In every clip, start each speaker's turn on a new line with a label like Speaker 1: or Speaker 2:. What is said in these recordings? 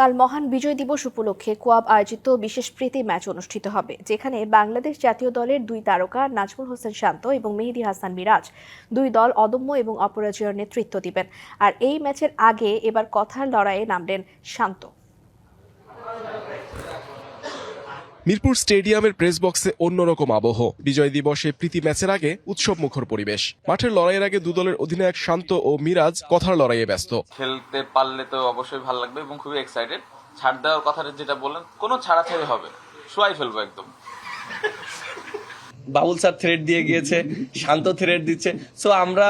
Speaker 1: কাল মহান বিজয় দিবস উপলক্ষে কোয়াব আয়োজিত বিশেষ প্রীতি ম্যাচ অনুষ্ঠিত হবে, যেখানে বাংলাদেশ জাতীয় দলের দুই তারকা নাজমুল হোসেন শান্ত এবং মেহেদি হাসান মিরাজ দুই দল অদম্য এবং অপরাজয়ের নেতৃত্ব দিবেন। আর এই ম্যাচের আগে এবার কথার লড়াইয়ে নামলেন শান্ত।
Speaker 2: মিরপুর স্টেডিয়ামের প্রেস বক্সে অন্যরকম আবহ। বিজয় দিবসে প্রীতি ম্যাচের আগে উৎসব মুখর পরিবেশ। মাঠের লড়াইয়ের আগে দুদলের অধিনায়ক শান্ত ও মিরাজ কথার লড়াইয়ে ব্যস্ত।
Speaker 3: খেলতে পারলে তো অবশ্যই ভালো লাগবে এবং খুবই এক্সাইটেড ছাড় দেওয়ার কথাটা যেটা বললেন কোনো ছাড়াছাড়ি হবে। শোয়াই ফেলব একদম।
Speaker 4: বাবুল স্যার থ্রেড দিয়ে গিয়েছে শান্ত থ্রেড দিচ্ছে। সো আমরা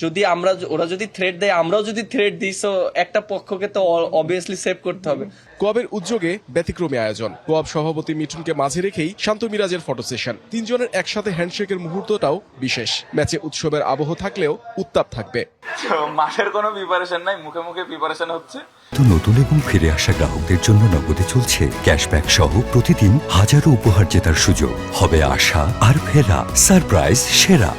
Speaker 4: যদি আমরা ওরা যদি থ্রেড দেয় আমরাও যদি থ্রেড দিই সো একটা পক্ষকে তো অবভিয়াসলি সেভ করতে হবে।
Speaker 2: কোয়াবের উদ্যোগে ব্যতিক্রমী আয়োজন। কোয়াব সভাপতি মিঠুনকে মাঝে রেখেই শান্ত মিরাজের ফটো সেশন তিনজনের একসাথে হ্যান্ডশেকের মুহূর্তটাও বিশেষ। ম্যাচে উৎসবের আবহ থাকলেও উত্তাপ থাকবে।
Speaker 3: তো মাঠের কোনো প্রিপারেশন নাই মুখে মুখে প্রিপারেশন হচ্ছে।
Speaker 5: তো নতুন এবং ফিরে আসা গ্রাহকদের জন্য নগদে চলছে ক্যাশব্যাক সহ প্রতিদিন হাজারো উপহার জেতার সুযোগ। হবে আশা আর ফেরা সারপ্রাইজ সেরা।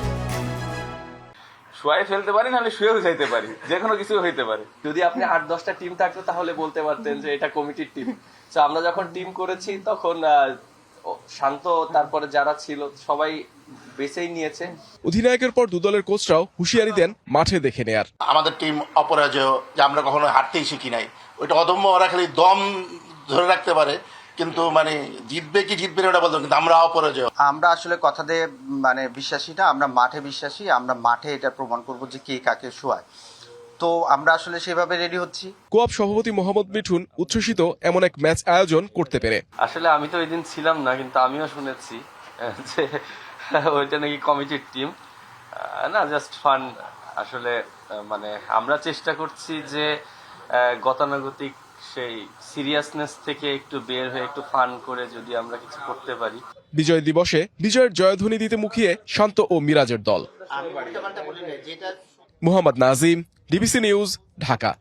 Speaker 3: শোয়াই ফেলতে পারি নাহলে শুয়েও যাইতে পারি। যে কোনো কিছু হইতে পারে।
Speaker 4: যদি আপনি আট দশটা টিম থাকতো তাহলে বলতে পারতেন যে এটা কমিটির টিম তো আমরা যখন টিম করেছি তখন আহ, শান্ত তারপরে যারা ছিল সবাই বেছেই নিয়েছে।
Speaker 2: অধিনায়কের পর দুদলের কোচরাও হুঁশিয়ারি দেন মাঠে দেখে নেয়ার।
Speaker 6: আমাদের টিম অপরাজয় যে আমরা কখনো হারতেই শিখি নাই। ওইটা অদম্য ওরা খালি দম ধরে রাখতে পারে। কিন্তু মানে জিতবে কি জিতবে না ওটা বলতো কিন্তু আমরা অপরাজয়।
Speaker 7: আমরা আসলে কথা দিয়ে মানে বিশ্বাসী না আমরা মাঠে বিশ্বাসী আমরা মাঠে এটা প্রমাণ করব যে কে কাকে শোয়ায়। তো আমরা আসলে সেভাবে রেডি হচ্ছি।
Speaker 2: কোয়াব সভাপতি মোহাম্মদ মিঠুন উচ্ছ্বসিত এমন এক ম্যাচ আয়োজন করতে পেরে।
Speaker 4: আসলে আমি তো ওই দিন ছিলাম না কিন্তু আমিও শুনেছি যে ওইটা নাকি কমিটির টিম না জাস্ট ফান আসলে মানে আমরা চেষ্টা করছি যে গতানুগতিক সেই সিরিয়াসনেস থেকে একটু বের হয়ে একটু ফান করে যদি আমরা কিছু করতে পারি।
Speaker 2: বিজয় দিবসে বিজয়ের জয়ধ্বনি দিতে মুখিয়ে শান্ত ও মিরাজের দল। Mohammad Nazim DBC news Dhaka.